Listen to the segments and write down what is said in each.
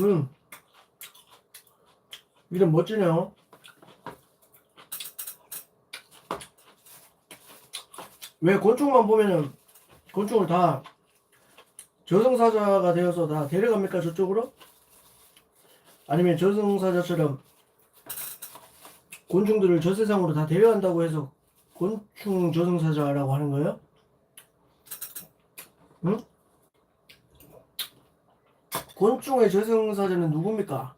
음. 이름 멋지네요. 왜 곤충만 보면은 곤충을 다 저승사자가 되어서 다 데려갑니까 저쪽으로? 아니면 저승사자처럼 곤충들을 저 세상으로 다 데려간다고 해서 곤충 저승사자라고 하는 거예요? 응? 곤충의 저승사자는 누굽니까?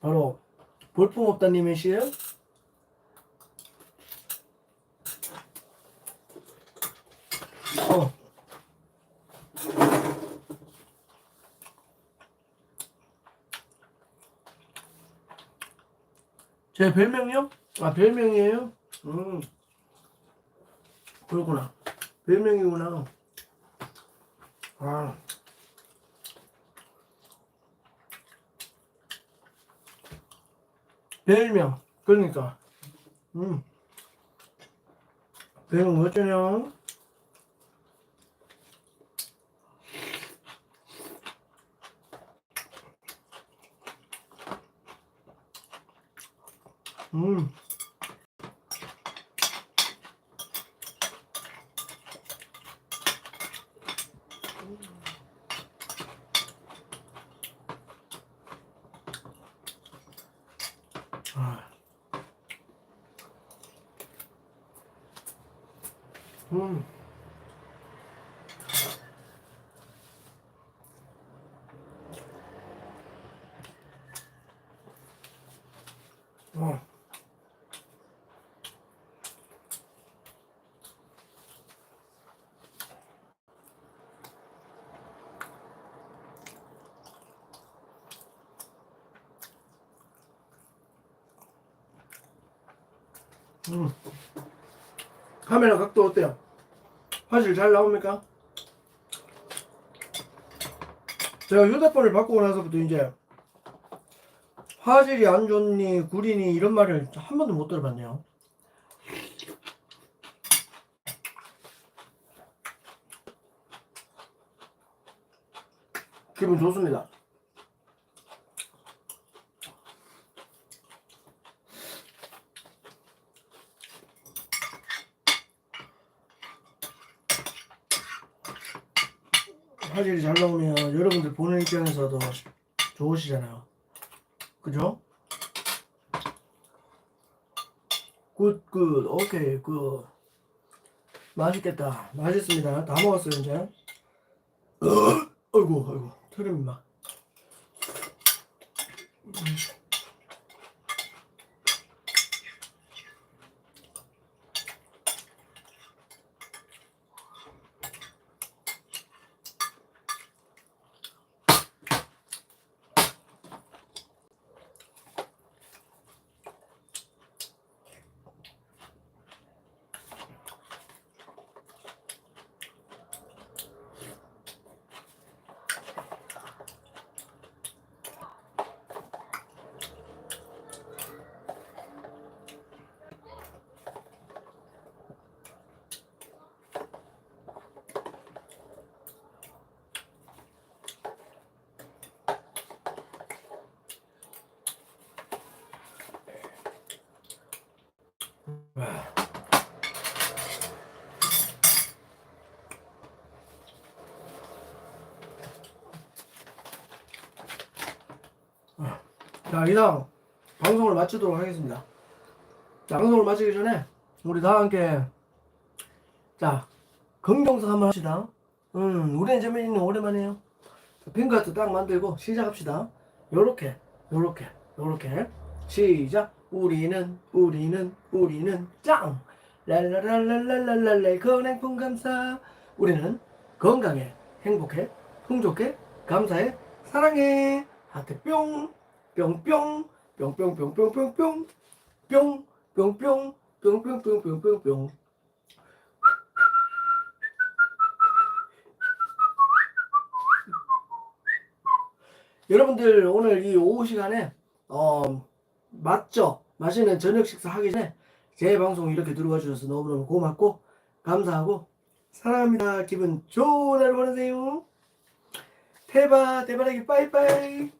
바로 볼품없다님이시에요? 어. 제 별명이요? 아 별명이에요? 음 그렇구나 별명이구나 아 별명. 그러니까. 음. 별명 어쩌냐 음 음. 어. 음. 카메라 각도 어때요? 화질 잘 나옵니까? 제가 휴대폰을 바꾸고 나서부터 이제 화질이 안 좋니 구리니 이런 말을 한 번도 못 들어봤네요. 기분 좋습니다. 화질이 잘 나오면 여러분들 보는 입장에서도 좋으시잖아요. 그죠? 굿, 굿, 오케이, 굿. 맛있겠다. 맛있습니다. 다 먹었어요, 이제. 어이구, 어이구, 트림이 막. 자, 이상 방송을 마치도록 하겠습니다. 자, 방송을 마치기 전에 우리 다 함께 자, 긍정사 한번 합시다. 음, 우리는 재민이는 오랜만이에요. 핑크하트 딱 만들고 시작합시다. 요렇게, 요렇게, 요렇게. 시작. 우리는, 우리는, 우리는 짱! 랄랄랄랄랄랄랄 건행품 감사. 우리는 건강해, 행복해, 풍족해, 감사해, 사랑해. 하트 뿅! 뿅뿅 뿅뿅뿅뿅뿅뿅 뿅 뿅뿅 뿅뿅뿅뿅뿅뿅 여러분들 오늘 이 오후 시간에 어 맞죠? 맛있는 저녁 식사 하기 전에 제 방송 이렇게 들어와 주셔서 너무너무 고맙고 감사하고 사랑합니다. 기분 좋은 하루 보내세요. 해봐 대바라기 빠이빠이